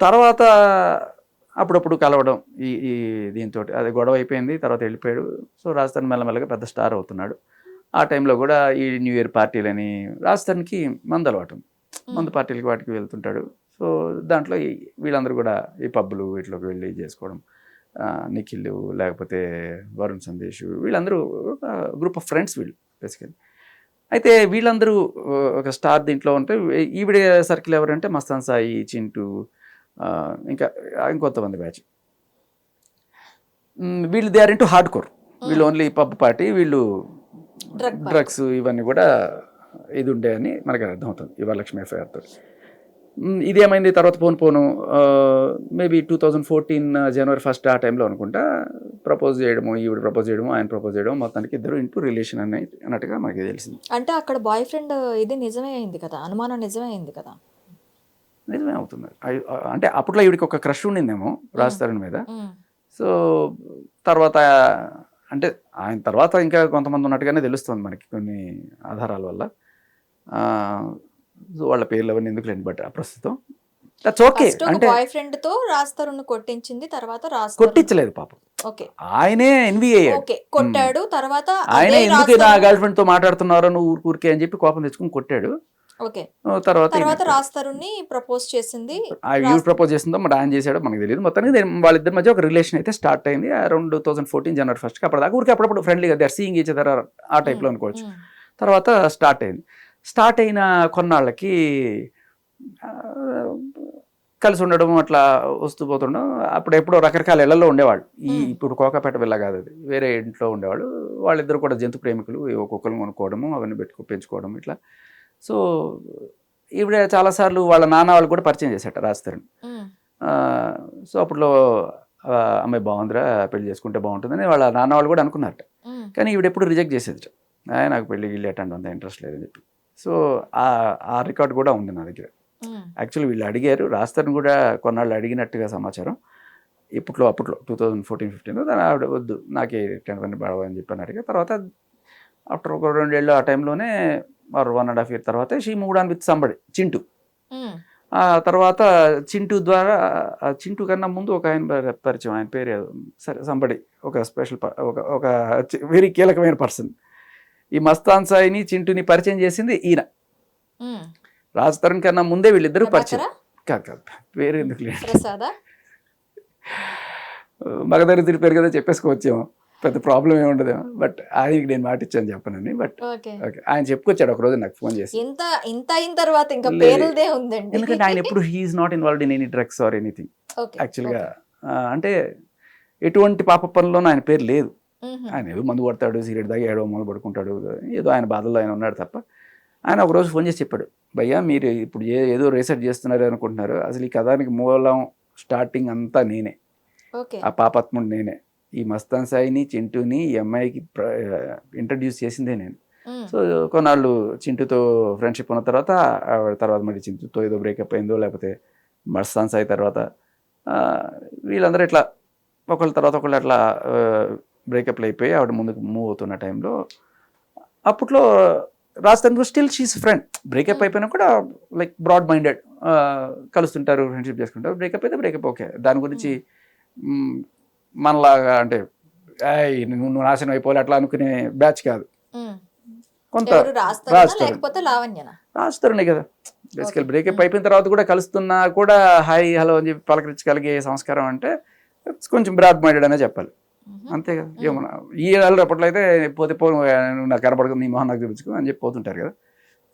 తర్వాత అప్పుడప్పుడు కలవడం ఈ ఈ దీంతో అది గొడవ అయిపోయింది తర్వాత వెళ్ళిపోయాడు. సో రాజస్థాన్ మెల్లమెల్లగా పెద్ద స్టార్ అవుతున్నాడు. ఆ టైంలో కూడా ఈ న్యూ ఇయర్ పార్టీలని రాజస్థాన్కి మందు అలవాటు. మందు పార్టీలకి వాటికి వెళ్తుంటాడు. సో దాంట్లో వీళ్ళందరూ కూడా ఈ పబ్బులు వీటిలోకి వెళ్ళి చేసుకోవడం నిఖిల్ లేకపోతే వరుణ్ సందేశ్ వీళ్ళందరూ గ్రూప్ ఆఫ్ ఫ్రెండ్స్ వీళ్ళు బేసికలీ. అయితే వీళ్ళందరూ ఒక స్టార్ దీంట్లో ఉంటే ఈవిడ సర్కిల్ ఎవరంటే మస్తాన్ సాయి చింటూ ఇంకా ఇంకొంతమంది బ్యాచ్ వీళ్ళు they are into hard core వీళ్ళు ఓన్లీ పబ్ పార్టీ వీళ్ళు. డ్రగ్స్ ఇవన్నీ కూడా ఇది ఉండే అని మనకు అర్థమవుతుంది ఈ వరలక్ష్మి ఎఫ్ఐఆర్ తోటి. మ్, ఇది ఏమైంది? తర్వాత పోను పోను maybe two thousand fourteen January first ఆ టైంలో అనుకుంటా ప్రపోజ్ చేయడము ఈవిడ ప్రపోజ్ చేయడము ఆయన ప్రపోజ్ చేయడం మొత్తానికి ఇద్దరు ఇంటూ రిలేషన్ అనే అన్నట్టుగా మనకి తెలిసింది. అంటే అక్కడ బాయ్ ఫ్రెండ్ ఇది నిజమే అయింది కదా అనుమానం నిజమే అయింది కదా? నిజమే అవుతుంది. అంటే అప్పట్లో ఈవిడికి ఒక క్రష్ ఉండిందేమో రాజ్ తరుణ్ మీద సో తర్వాత అంటే ఆయన తర్వాత ఇంకా కొంతమంది ఉన్నట్టుగానే తెలుస్తుంది మనకి కొన్ని ఆధారాల వల్ల. సో వాళ్ళ పేర్లు అవన్నీ ఎందుకు లేని బట్ ప్రస్తుతం. దట్స్ ఓకే అంటే బాయ్ ఫ్రెండ్తో రాస్తారును కొట్టించింది తర్వాత రాస్తారు కొట్టించలేదు పాపం. ఓకే. ఆయనే ఎన్వి ఓకే కొట్టాడు తర్వాత ఆయనే ఎందుకు నా గర్ల్ ఫ్రెండ్తో మాట్లాడుతున్నారో నువ్వు ఊరికే అని చెప్పి కోపం తెచ్చుకుని కొట్టాడు. తర్వాత ప్రపోజ్ చేసింది. యూ ప్రపోజ్ చేసిందో మరి ఆయన చేశాడో మనకు తెలియదు. మొత్తానికి వాళ్ళిద్దరి మధ్య ఒక రిలేషన్ అయితే స్టార్ట్ అయింది. Around two thousand fourteen January first అప్పటిదాకా ఊరికి అప్పుడప్పుడు ఫ్రెండ్లీగా దే సీయింగ్ ఈచ్ అదర్ ఆ టైప్లో అనుకోవచ్చు. తర్వాత స్టార్ట్ అయింది. స్టార్ట్ అయిన కొన్నాళ్ళకి కలిసి ఉండడం అట్లా వస్తూ పోతుండడం అప్పుడు ఎప్పుడో రకరకాల ఇళ్ళలో ఉండేవాళ్ళు. ఈ. ఇప్పుడు కోకాపేట వెళ్ళ కాదు అది. వేరే ఇంట్లో ఉండేవాళ్ళు. వాళ్ళిద్దరు కూడా జంతు ప్రేమికులు ఒక్కొక్కరు కొనుక్కోవడము అవన్నీ పెట్టుకో పెంచుకోవడం ఇట్లా. సో ఈవిడ చాలాసార్లు వాళ్ళ నాన్న వాళ్ళు కూడా పరిచయం చేశాట రాస్తారని ఉమ్, సో అప్పట్లో అమ్మాయి బాగుందిరా పెళ్ళి చేసుకుంటే బాగుంటుందని వాళ్ళ నాన్న వాళ్ళు కూడా అనుకున్నారట. కానీ ఈవిడ ఎప్పుడు రిజెక్ట్ చేసేది "ఆయ్, నాకు పెళ్ళి గిల్లి అటెండ్ అంత ఇంట్రెస్ట్ లేదని చెప్పి. సో ఆ ఆ రికార్డ్ కూడా ఉంది నా దగ్గర. యాక్చువల్లీ వీళ్ళు అడిగారు రాస్తారని కూడా కొన్నాళ్ళు అడిగినట్టుగా సమాచారం. ఇప్పట్లో అప్పట్లో టూ థౌజండ్ ఫోర్టీన్ ఫిఫ్టీన్ దాని ఆవిడ వద్దు నాకే టెన్ పని అని చెప్పి అని అడిగా తర్వాత ఆఫ్టర్ ఒక రెండేళ్ళు ఆ టైంలోనే or one and half year తర్వాత she moved on with somebody Chintu. ఆ తర్వాత చింటూ ద్వారా చింటూ కన్నా ముందు ఒక ఆయన పరి- పరిచయం ఆయన పేరు సరే సంబడి ఒక స్పెషల్ ఒక ఒక వెరీ కీలకమైన పర్సన్ ఈ మస్తాన్ సాయిని చింటూని పరిచయం చేసింది ఈయన. రాజ్ తరుణ్ కన్నా ముందే వీళ్ళిద్దరూ పరిచయం? కాదు కాదు పేరు ఎందుకు లేదు. మగదరిద్రుడి పేరు కదా చెప్పేసుకోవచ్చేమో. పెద్ద ప్రాబ్లం ఏమి ఉండదు. బట్ ఆయనకి నేను మాట ఇచ్చాను చెప్పనని బట్ ఓకే ఆయన చెప్పుకొచ్చాడు ఒక రోజు నాకు ఫోన్ చేసి. ఇంత ఇంత అయిన తర్వాత ఇంకా లేదు. పేరులదే ఉందండి. ఎందుకంటే ఆయన ఎప్పుడు he's not involved in any drugs or anything యాక్చువల్గా అంటే ఎటువంటి పాప పనుల్లోనూ ఆయన పేరు లేదు. ఆయన ఏదో మందు కొడతాడు సిగరెట్ దాగి ఏడో మొదలు పడుకుంటాడు ఏదో ఆయన బాధల్లో ఆయన ఉన్నాడు తప్ప. ఆయన ఒక రోజు ఫోన్ చేసి చెప్పాడు భయ్యా మీరు ఇప్పుడు ఏ ఏదో రీసెర్చ్ చేస్తున్నారు అనుకుంటున్నారు. అసలు ఈ కథానికి మూలం స్టార్టింగ్ అంతా నేనే. ఆ పాపాత్ముడు నేనే. ఈ మస్తాన్ సాయిని చింటూని ఈ అమ్మాయికి ఇంట్రడ్యూస్ చేసిందే నేను. సో కొన్నాళ్ళు చింటూతో ఫ్రెండ్షిప్ ఉన్న తర్వాత ఆవిడ తర్వాత మళ్ళీ చింటూతో ఏదో బ్రేకప్ అయిందో లేకపోతే మస్తాన్ సాయి తర్వాత వీళ్ళందరూ ఇట్లా ఒకళ్ళ తర్వాత ఒకళ్ళు అట్లా బ్రేకప్లు అయిపోయి ఆవిడ ముందుకు మూవ్ అవుతున్న టైంలో అప్పట్లో Rajasthan still she's friend breakup అయిపోయినా కూడా లైక్ బ్రాడ్ మైండెడ్ కలుస్తుంటారు ఫ్రెండ్షిప్ చేసుకుంటారు. బ్రేకప్ అయితే బ్రేకప్ ఓకే దాని గురించి మనలాగా అంటే "ఏయ్, నువ్వు నువ్వు నాశనం అయిపోవాలి అట్లా అనుకునే బ్యాచ్ కాదు. కొంత రాస్తారా. రాస్తారునే కదా. బేసికల్. బ్రేకప్ అయిపోయిన తర్వాత కూడా కలుస్తున్నా కూడా హాయ్ హలో అని చెప్పి పలకరించగలిగే సంస్కారం అంటే కొంచెం బ్రాడ్ మైండెడ్ అనే చెప్పాలి. అంతే కదా. ఏమో ఈ అప్పట్లో అయితే పోతే పో నాకు కనపడదు నీ మొహం నాకు చూపించుకో అని చెప్పి పోతుంటారు కదా.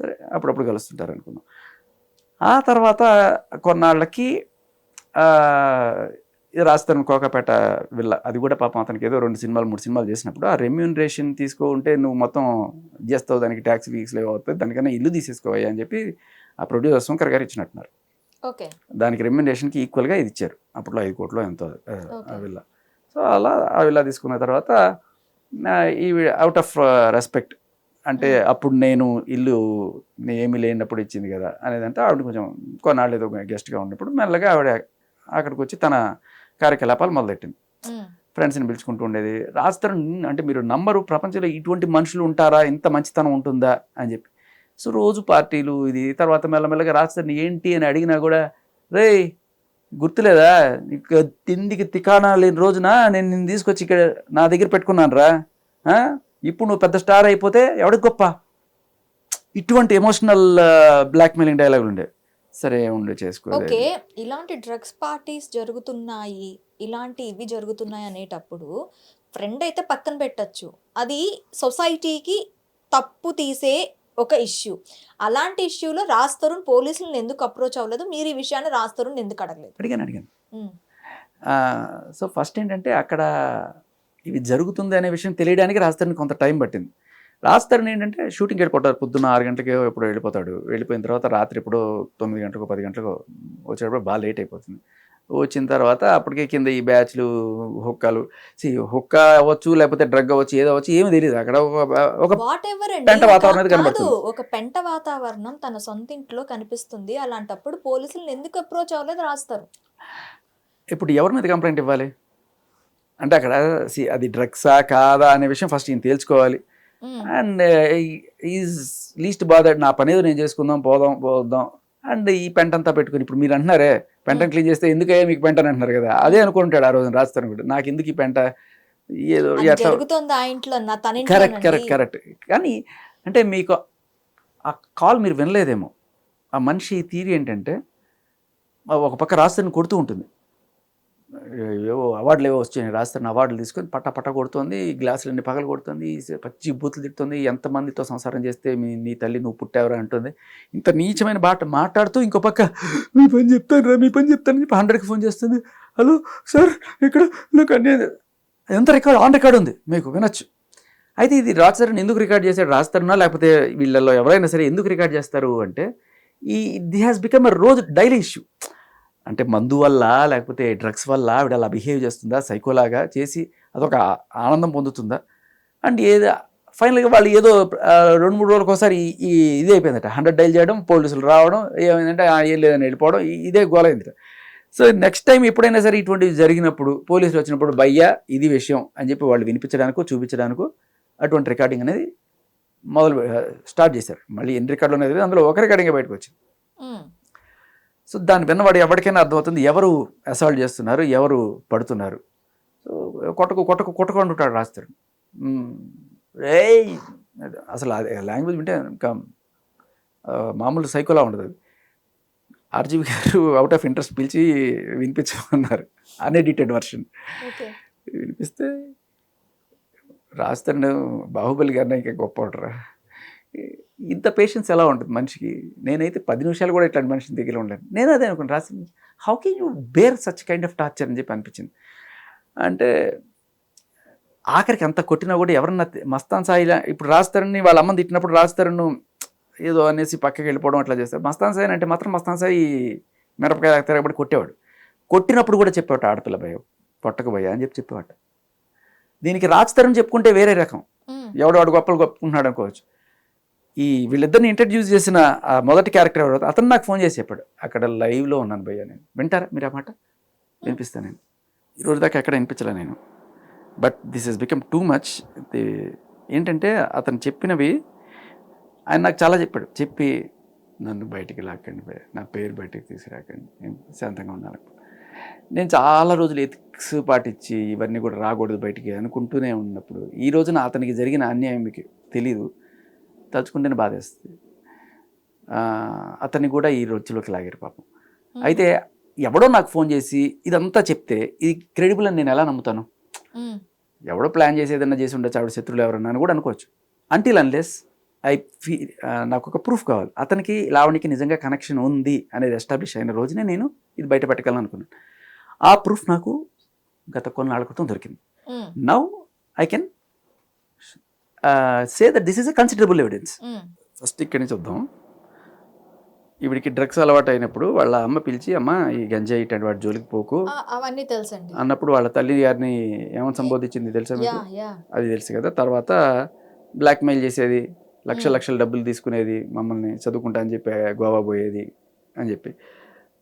సరే అప్పుడప్పుడు కలుస్తుంటారు అనుకున్నాం ఆ తర్వాత కొన్నాళ్ళకి ఇది రాస్తాను కోకపేట విల్ల. అది కూడా పాపం అతనికి ఏదో రెండు సినిమాలు మూడు సినిమాలు చేసినప్పుడు ఆ రెమ్యూనరేషన్ తీసుకుంటే నువ్వు మొత్తం చేస్తావు దానికి ట్యాక్స్ వీక్స్ లేవు అవుతుంది దానికన్నా ఇల్లు తీసేసుకోవయ్యా అని చెప్పి ఆ ప్రొడ్యూసర్ శంకర్ గారు ఇచ్చినట్టున్నారు. ఓకే. దానికి రెమ్యునరేషన్కి ఈక్వల్గా ఇది ఇచ్చారు. అప్పట్లో ఐదు కోట్లు ఎంతో ఆ. విల్ల. సో అలా ఆ విల్ల తీసుకున్న తర్వాత ఈ అవుట్ ఆఫ్ రెస్పెక్ట్ అంటే. అప్పుడు నేను ఇల్లు ఏమీ లేనప్పుడు ఇచ్చింది కదా అనేదంటే ఆవిడ కొంచెం కొన్నాళ్ళు ఏదో గెస్ట్గా ఉన్నప్పుడు మెల్లగా ఆవిడ అక్కడికి వచ్చి తన కార్యకలాపాలు మొదలెట్టింది. ఫ్రెండ్స్ని పిలుచుకుంటూ ఉండేది. రాస్తారు అంటే మీరు నంబరు ప్రపంచంలో ఇటువంటి మనుషులు ఉంటారా? ఇంత మంచితనం ఉంటుందా? అని చెప్పి. సో రోజు పార్టీలు ఇది తర్వాత మెల్లమెల్లగా రాస్తారు ఏంటి అని అడిగినా కూడా రే గుర్తులేదా? తిండికి తికానా లేని రోజున? నేను నిన్ను తీసుకొచ్చి ఇక్కడ నా దగ్గర పెట్టుకున్నాను రా ఇప్పుడు నువ్వు పెద్ద స్టార్ అయిపోతే ఎవడికి గొప్ప? ఇటువంటి ఎమోషనల్ బ్లాక్మెయిలింగ్ డైలాగులు ఉండే సరే ఉండే చేసుకో ఓకే ఇలాంటి డ్రగ్స్ పార్టీస్ జరుగుతున్నాయి ఇలాంటి ఇవి జరుగుతున్నాయి అనేటప్పుడు ఫ్రెండ్ అయితే పక్కన పెట్టచ్చు. అది సొసైటీకి తప్పు తీసే ఒక ఇష్యూ అలాంటి ఇష్యూలో రాజ్ తరుణ్ పోలీసులను ఎందుకు అప్రోచ్ అవ్వలేదు? మీరు ఈ విషయాన్ని రాజ్ తరుణ్ ఎందుకు అడగలేదు? అడిగాను అడిగాను. సో ఫస్ట్ ఏంటంటే అక్కడ ఇవి జరుగుతుంది అనే విషయం తెలియడానికి రాజధాని కొంత టైం పట్టింది. రాజధాని ఏంటంటే షూటింగ్ వెళ్ళిపోతారు పొద్దున్న ఆరు గంటలకి ఎప్పుడు వెళ్ళిపోతాడు. వెళ్ళిపోయిన తర్వాత రాత్రి ఎప్పుడో తొమ్మిది గంటలకు పది గంటలకు వచ్చేటప్పుడు బాగా లేట్ అయిపోతుంది. వచ్చిన తర్వాత అప్పటికే కింద ఈ బ్యాచ్లు హుక్కాలు. సి హుక్క అవ్వచ్చు లేకపోతే డ్రగ్ అవ్వచ్చు ఏదో అవ్వచ్చు ఏమీ తెలియదు అక్కడ ఒక పెంట వాతావరణం కనబడుతుంది. ఒక పెంట వాతావరణం తన సొంత ఇంట్లో కనిపిస్తుంది. అలాంటప్పుడు పోలీసులను ఎందుకు అప్రోచ్ అవ్వలేదు రాస్తారు? ఇప్పుడు ఎవరి మీద కంప్లైంట్ ఇవ్వాలి? అంటే అక్కడ అది డ్రగ్సా కాదా అనే విషయం ఫస్ట్ ఈయన తేల్చుకోవాలి. అండ్ ఈజ్ లీస్ట్ బాధడ్ నా పని ఏదో నేను చేసుకుందాం పోదాం పోదాం. అండ్ ఈ పెంట అంతా పెట్టుకుని ఇప్పుడు మీరు అంటున్నారే పెంటను క్లీన్ చేస్తే ఎందుకయ్యా మీకు పెంట అని అంటున్నారు కదా అదే అనుకుంటాడు ఆ రోజున రాస్తాను కూడా నాకు ఎందుకు ఈ పెంట? ఏదో కరెక్ట్ కరెక్ట్ కరెక్ట్. కానీ అంటే మీకు ఆ కాల్ మీరు వినలేదేమో. ఆ మనిషి థీరీ ఏంటంటే ఒక పక్క రాస్తాను కొడుతూ ఉంటుంది. ఏవో అవార్డులు ఏవో వచ్చాయి రాస్తాను అవార్డులు తీసుకొని పట్ట పట్ట కొడుతుంది గ్లాసులన్నీ పగలు కొడుతుంది పచ్చి బూతులు తిడుతుంది ఎంతమందితో సంసారం చేస్తే మీ నీ తల్లి నువ్వు పుట్టావరా అంటుంది. ఇంత నీచమైన బాట మాట్లాడుతూ ఇంకో పక్క మీ పని చెప్తాను రా మీ పని చెప్తాను చెప్పి హండ్రెడ్కి ఫోన్ చేస్తుంది. హలో సార్ ఇక్కడ నాకు అన్నీ ఎంత రికార్డ్ ఆన్ రికార్డ్ ఉంది మీకు వినొచ్చు. అయితే ఇది రాజారని ఎందుకు రికార్డ్ చేశాడు రాస్తారనా లేకపోతే వీళ్ళల్లో ఎవరైనా సరే ఎందుకు రికార్డ్ చేస్తారు అంటే ఈ ది హ్యాస్ బికమ్ అ రోజు డైలీ ఇష్యూ. అంటే మందు వల్ల లేకపోతే డ్రగ్స్ వల్ల ఆవిడ అలా బిహేవ్ చేస్తుందా? సైకోలాగా చేసి అదొక ఆనందం పొందుతుందా? అండ్ ఏదో ఫైనల్గా వాళ్ళు ఏదో రెండు మూడు రోజులకు ఒకసారి ఈ- ఇది అయిపోయిందట. హండ్రెడ్ డైల్ చేయడం పోలీసులు రావడం ఏమైందంటే "ఆ, ఏం లేదని వెళ్ళిపోవడం ఇదే గోలైందిట సో నెక్స్ట్ టైం ఎప్పుడైనా సరే ఇటువంటివి జరిగినప్పుడు పోలీసులు వచ్చినప్పుడు భయ్యా ఇది విషయం అని చెప్పి వాళ్ళు వినిపించడానికి చూపించడానికి అటువంటి రికార్డింగ్ అనేది మొదలు స్టార్ట్ చేశారు. మళ్ళీ ఎన్ని రికార్డులు అనేది అందులో ఒక రికార్డింగ్ బయటకు వచ్చింది. సో దాన్ని విన్నవాడు ఎవరికైనా అర్థమవుతుంది. ఎవరు అసాల్ట్ చేస్తున్నారు? ఎవరు పడుతున్నారు? సో కొట్టకు కొట్టకు కొట్టకుంటుంటాడు రాస్తాడు రేయ్ అసలు అది లాంగ్వేజ్ వింటే ఇంకా మామూలు సైకోలా ఉండదు. అది ఆర్జీవి గారు అవుట్ ఆఫ్ ఇంట్రెస్ట్ పిలిచి వినిపించమన్నారు. అన్ఎడిటెడ్ వర్షన్ వినిపిస్తే రాస్తాడు బాహుబలి గారిని ఇంకా గొప్ప ఉంటారా ఇంత పేషెన్స్ ఎలా ఉంటుంది మనిషికి? నేనైతే పది నిమిషాలు కూడా ఇట్లాంటి మనిషిని దగ్గర ఉండలేను. నేను అదే అనుకున్నాను రాసి how can you bear such kind of torture అని చెప్పి అనిపించింది. అంటే ఆఖరికి అంత కొట్టినా కూడా ఎవరన్నా మస్తాన్ సాయిలా ఇప్పుడు రాస్తారని వాళ్ళ అమ్మని తిట్టినప్పుడు రాస్తారను ఏదో అనేసి పక్కకి వెళ్ళిపోవడం అట్లా చేస్తారు. మస్తాన్ సాయి అంటే మాత్రం మస్తాన్ సాయి మిరపకాయ తిరగబడి కొట్టేవాడు. కొట్టినప్పుడు కూడా చెప్పేవాడు ఆడపిల్ల భయం కొట్టక భయ అని చెప్పి చెప్పేవాడు. దీనికి రాజతరం చెప్పుకుంటే వేరే రకం. ఎవడు వాడు గొప్పలు గొప్పకుంటున్నాడు అనుకోవచ్చు. ఈ వీళ్ళిద్దరిని ఇంట్రడ్యూస్ చేసిన ఆ మొదటి క్యారెక్టర్ ఎవరు? అతను నాకు ఫోన్ చేసి చెప్పాడు. అక్కడ లైవ్లో ఉన్నాను భయ్య నేను. వింటారా మీరు ఆ మాట? వినిపిస్తాను నేను. ఈరోజు దాకా ఎక్కడ వినిపించలే నేను. But this is become too much ఏంటంటే అతను చెప్పినవి ఆయన నాకు చాలా చెప్పాడు. చెప్పి నన్ను బయటికి లాక్కండి నా పేరు బయటికి తీసుకురాకండి. నేను శాంతంగా ఉన్నాను. నేను చాలా రోజులు ఎథిక్స్ పాటించి ఇవన్నీ కూడా రాకూడదు బయటికి అనుకుంటూనే ఉన్నప్పుడు ఈ రోజున అతనికి జరిగిన అన్యాయం మీకు తెలీదు. తలుచుకుంటేనే బాధేస్తుంది. అతన్ని కూడా ఈ రోజులోకి లాగారు పాపం. అయితే ఎవడో నాకు ఫోన్ చేసి ఇదంతా చెప్తే ఇది క్రెడిబుల్ అని నేను ఎలా నమ్ముతాను? ఎవడో ప్లాన్ చేసి ఏదైనా చేసి ఉండొచ్చు ఆవిడ శత్రువులు ఎవరన్నా అని కూడా అనుకోవచ్చు. అంటిల్ అన్లెస్ ఐ ఫీ నాకు ఒక ప్రూఫ్ కావాలి. అతనికి లావణికి నిజంగా కనెక్షన్ ఉంది అనేది ఎస్టాబ్లిష్ అయిన రోజునే నేను ఇది బయట పెట్టగలను అనుకున్నాను. ఆ ప్రూఫ్ నాకు గత కొన్నాళ్ళ క్రితం దొరికింది. Now I can say that this is a considerable evidence first ఇక్కడి నుంచి చూద్దాం. ఈవిడికి డ్రగ్స్ అలవాటు అయినప్పుడు వాళ్ళ అమ్మ పిలిచి అమ్మ ఈ గంజాయి ఇటువంటి వాటి జోలికి పోకు. అవన్నీ తెలుసండి. అన్నప్పుడు వాళ్ళ తల్లి గారిని ఏమని సంబోధించింది తెలుసా మీకు? అది తెలుసు కదా. తర్వాత బ్లాక్మెయిల్ చేసేది లక్ష Hmm. లక్షల డబ్బులు తీసుకునేది మమ్మల్ని చదువుకుంటా అని చెప్పి గోవా పోయేది అని చెప్పి.